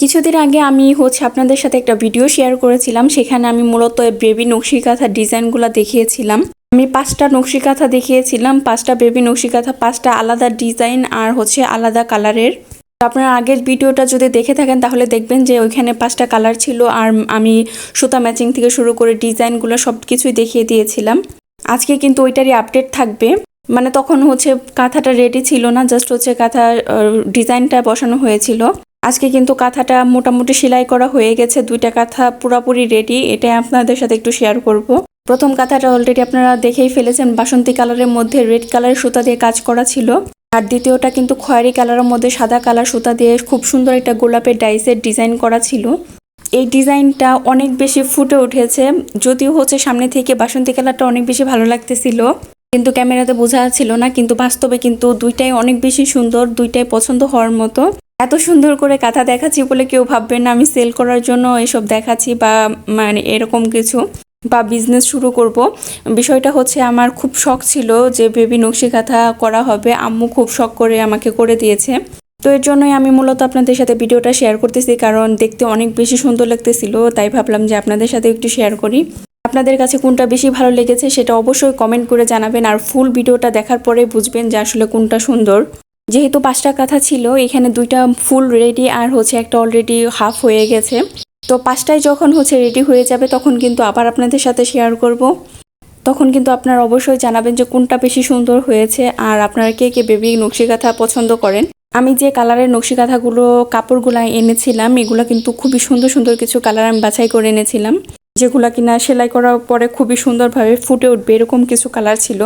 কিছুদিন আগে আমি হচ্ছে আপনাদের সাথে একটা ভিডিও শেয়ার করেছিলাম, সেখানে আমি মূলত বেবি নকশি কাঁথা ডিজাইনগুলো দেখিয়েছিলাম। আমি পাঁচটা নকশি কাঁথা দেখিয়েছিলাম, পাঁচটা বেবি নকশি কাঁথা পাঁচটা আলাদা ডিজাইন আর হচ্ছে আলাদা কালারের আপনারা আগের ভিডিওটা যদি দেখে থাকেন, তাহলে দেখবেন যে ওইখানে পাঁচটা কালার ছিল আর আমি সুতা ম্যাচিং থেকে শুরু করে ডিজাইনগুলো সব কিছুই দেখিয়ে দিয়েছিলাম। আজকে কিন্তু ওইটারই আপডেট থাকবে। মানে তখন হচ্ছে কাঁথাটা রেডি ছিল না জাস্ট হচ্ছে কাঁথা ডিজাইনটা বসানো হয়েছিল। আজকে কিন্তু কাঁথাটা মোটামুটি সেলাই করা হয়ে গেছে। দুইটা কাঁথা পুরাপুরি রেডি এটাই আপনাদের সাথে একটু শেয়ার করব। প্রথম কাঁথাটা অলরেডি আপনারা দেখেই ফেলেছেন, বাসন্তী কালারের মধ্যে রেড কালারের সুতা দিয়ে কাজ করা ছিল। আর দ্বিতীয়টা কিন্তু খয়েরি কালারের মধ্যে সাদা কালার সুতা দিয়ে খুব সুন্দর একটা গোলাপের ডাইসের ডিজাইন করা ছিল। এই ডিজাইনটা অনেক বেশি ফুটে উঠেছে। যদিও হচ্ছে সামনে থেকে বাসন্তী কালারটা অনেক বেশি ভালো লাগতেছিল। কিন্তু ক্যামেরাতে বোঝা যাচ্ছিল না, কিন্তু বাস্তবে কিন্তু দুইটাই অনেক বেশি সুন্দর, দুইটাই পছন্দ হওয়ার মতো। এত সুন্দর করে কাঁথা দেখাচ্ছি বলে কেউ ভাববেন না, আমি সেল করার জন্য এসব দেখাচ্ছি বা মানে এরকম কিছু বা বিজনেস শুরু করব। বিষয়টা হচ্ছে আমার খুব শখ ছিল যে বেবি নকশি কাঁথা করা হবে। আম্মু খুব শখ করে আমাকে করে দিয়েছে। তো এর জন্যই আমি মূলত আপনাদের সাথে ভিডিওটা শেয়ার করতেছি, কারণ দেখতে অনেক বেশি সুন্দর লাগতেছিল, তাই ভাবলাম যে আপনাদের সাথে একটু শেয়ার করি। আপনাদের কাছে কোনটা বেশি ভালো লেগেছে সেটা অবশ্যই কমেন্ট করে জানাবেন, আর ফুল ভিডিওটা দেখার পরে বুঝবেন যে আসলে কোনটা সুন্দর। যেহেতু পাঁচটা কাঁথা ছিল, এখানে দুইটা ফুল রেডি আর হচ্ছে একটা অলরেডি হাফ হয়ে গেছে। তো পাঁচটায় যখন হচ্ছে রেডি হয়ে যাবে, তখন কিন্তু আবার আপনাদের সাথে শেয়ার করব। তখন কিন্তু আপনারা অবশ্যই জানাবেন যে কোনটা বেশি সুন্দর হয়েছে আর আপনারা কে কে বেবি নকশি কাঁথা পছন্দ করেন। আমি যে কালারের নকশি কাঁথাগুলো, কাপড়গুলো এনেছিলাম, এগুলো কিন্তু খুবই সুন্দর সুন্দর কিছু কালার আমি বাছাই করে এনেছিলাম। যেগুলো কিনা সেলাই করার পরে খুবই সুন্দরভাবে ফুটে উঠবে, এরকম কিছু কালার ছিল।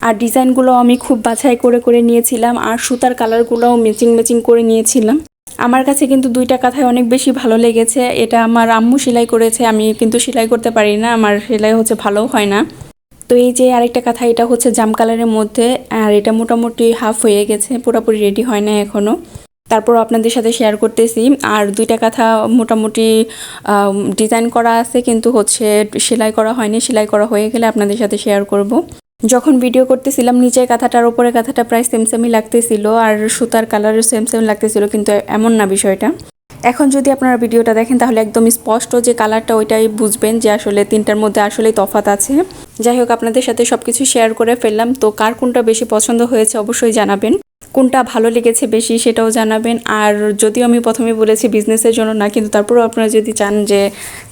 আর ডিজাইনগুলো আমি খুব বাছাই করে করে নিয়েছিলাম আর সুতার কালারগুলোও ম্যাচিং ম্যাচিং করে নিয়েছিলাম। আমার কাছে কিন্তু দুইটা কাঁথায় অনেক বেশি ভালো লেগেছে। এটা আমার আম্মু সেলাই করেছে, আমি কিন্তু সেলাই করতে পারি না, আমার সেলাই হচ্ছে ভালো হয় না। তো এই যে আরেকটা কাঁথা, এটা হচ্ছে জাম কালারের মধ্যে, আর এটা মোটামুটি হাফ হয়ে গেছে, পুরোপুরি রেডি হয় না এখনও তারপর আপনাদের সাথে শেয়ার করতেছি, আর দুইটা কাঁথা মোটামুটি ডিজাইন করা আছে, কিন্তু হচ্ছে সেলাই করা হয়নি, সেলাই করা হয়ে গেলে আপনাদের সাথে শেয়ার করব। যখন ভিডিও করতেছিলাম নিচের কাঁথাটার উপরে কাঁথাটা প্রায় সেম সেমই লাগতেছিল আর সুতার কালারের সেম সেম লাগতেছিল, কিন্তু এমন না বিষয়টা। এখন যদি আপনারা ভিডিওটা দেখেন, তাহলে একদম স্পষ্ট যে কালারটা ওইটাই বুঝবেন যে আসলে তিনটার মধ্যে আসলেই তফাত আছে। যাই হোক, আপনাদের সাথে সব কিছু শেয়ার করে ফেললাম। তো কার কোনটা বেশি পছন্দ হয়েছে অবশ্যই জানাবেন। কোনটা ভালো লেগেছে বেশি সেটাও জানাবেন। আর যদিও আমি প্রথমে বলেছি বিজনেসের জন্য না, কিন্তু তারপরেও আপনারা যদি চান যে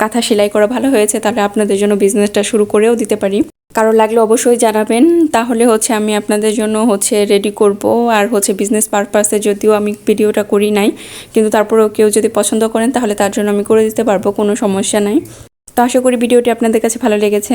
কাঁথা সেলাই করা ভালো হয়েছে, তাহলে আপনাদের জন্য বিজনেসটা শুরু করেও দিতে পারি। কারও লাগলে অবশ্যই জানাবেন। তাহলে হচ্ছে আমি আপনাদের জন্য হচ্ছে রেডি করব। আর হচ্ছে বিজনেস পারপাসে যদিও আমি ভিডিওটা করি নাই, কিন্তু তারপরেও কেউ যদি পছন্দ করেন তাহলে তার জন্য আমি করে দিতে পারব, কোনো সমস্যা নাই। তো আশা করি ভিডিওটি আপনাদের কাছে ভালো লেগেছে।